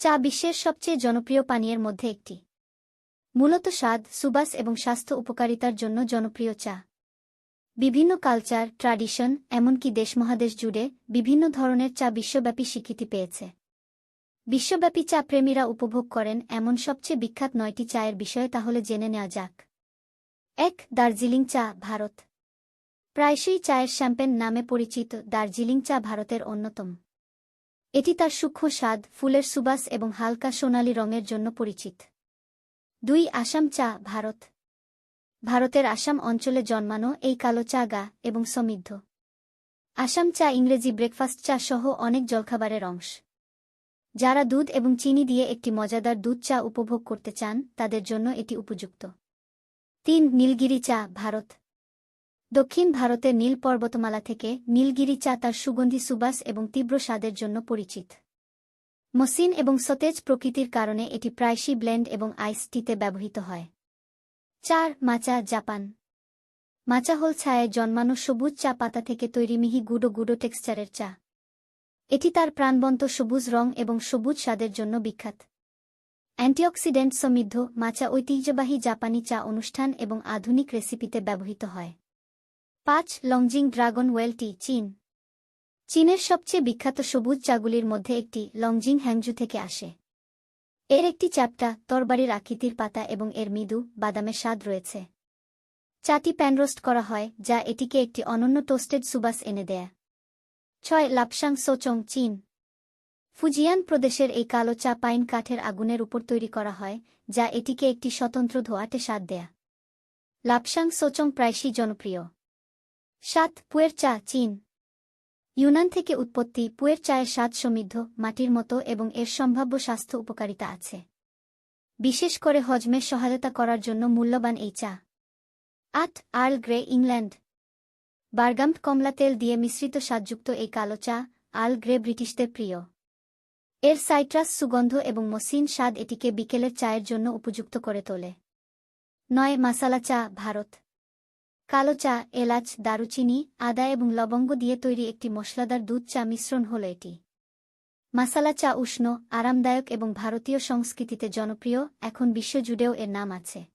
চা বিশ্বের সবচেয়ে জনপ্রিয় পানীয়ের মধ্যে একটি। মূলত স্বাদ, সুবাস এবং স্বাস্থ্য উপকারিতার জন্য জনপ্রিয় চা। বিভিন্ন কালচার, ট্র্যাডিশন, এমনকি দেশমহাদেশ জুড়ে বিভিন্ন ধরনের চা বিশ্বব্যাপী স্বীকৃতি পেয়েছে। বিশ্বব্যাপী চা প্রেমীরা উপভোগ করেন এমন সবচেয়ে বিখ্যাত নয়টি চায়ের বিষয়ে তাহলে জেনে নেওয়া যাক। এক, দার্জিলিং চা ভারত। প্রায়শই চায়ের শ্যাম্পেন নামে পরিচিত দার্জিলিং চা ভারতের অন্যতম। এটি তার সূক্ষ্ম স্বাদ, ফুলের সুবাস এবং হালকা সোনালি রঙের জন্য পরিচিত। দুই, আসাম চা, ভারত। ভারতের আসাম অঞ্চলে জন্মানো এই কালো চা গা এবং সমৃদ্ধ। আসাম চা ইংরেজি ব্রেকফাস্ট চা সহ অনেক জলখাবারের অংশ। যারা দুধ এবং চিনি দিয়ে একটি মজাদার দুধ চা উপভোগ করতে চান, তাদের জন্য এটি উপযুক্ত। তিন, নীলগিরি চা, ভারত। দক্ষিণ ভারতের নীল পর্বতমালা থেকে নীলগিরি চা তার সুগন্ধি সুবাস এবং তীব্র স্বাদের জন্য পরিচিত। মসিন এবং সতেজ প্রকৃতির কারণে এটি প্রায়শই ব্লেন্ড এবং আইস টিতে ব্যবহৃত হয়। চার, মাচা, জাপান। মাচা হল ছায়ায় জন্মানো সবুজ চা পাতা থেকে তৈরি মিহি গুডো গুডো টেক্সচারের চা। এটি তার প্রাণবন্ত সবুজ রং এবং সবুজ স্বাদের জন্য বিখ্যাত। অ্যান্টিঅক্সিডেন্ট সমৃদ্ধ মাচা ঐতিহ্যবাহী জাপানি চা অনুষ্ঠান এবং আধুনিক রেসিপিতে ব্যবহৃত হয়। পাঁচ লংজিং ড্রাগন ওয়েলটি চীন। চীনের সবচেয়ে বিখ্যাত সবুজ চাগুলির মধ্যে একটি লংজিং হ্যাংজু থেকে আসে। এর একটি চ্যাপটা তরবারির আকৃতির পাতা এবং এর মৃদু বাদামের স্বাদ রয়েছে। চাটি প্যানরোস্ট করা হয়, যা এটিকে একটি অনন্য টোস্টেড সুবাস এনে দেয়। ছয়, লাপসাং সোচং, চীন। ফুজিয়ান প্রদেশের এই কালো চা পাইন কাঠের আগুনের উপর তৈরি করা হয়, যা এটিকে একটি স্বতন্ত্র ধোয়াটে স্বাদ দেয়া। লাপসাং সোচং প্রায়শই জনপ্রিয়। সাত পুয়ের চা, চীন। ইউনান থেকে উৎপত্তি পুয়ের চায়ের স্বাদ সমৃদ্ধ, মাটির মতো এবং এর সম্ভাব্য স্বাস্থ্য উপকারিতা আছে। বিশেষ করে হজমের সহায়তা করার জন্য মূল্যবান এই চা। আট, আর্ল গ্রে, ইংল্যান্ড। বার্গাম্প কমলা তেল দিয়ে মিশ্রিত স্বাদযুক্ত এই কালো চা, আর্ল গ্রে, ব্রিটিশদের প্রিয়। এর সাইট্রাস, সুগন্ধ এবং মসিন স্বাদ এটিকে বিকেলের চায়ের জন্য উপযুক্ত করে তোলে। নয়, মাসালা চা, ভারত। কালো চা, এলাচ, দারুচিনি, আদা এবং লবঙ্গ দিয়ে তৈরি একটি মশলাদার দুধ চা মিশ্রণ হল এটি। মাসালা চা উষ্ণ, আরামদায়ক এবং ভারতীয় সংস্কৃতিতে জনপ্রিয়, এখন বিশ্বজুড়েও এর নাম আছে।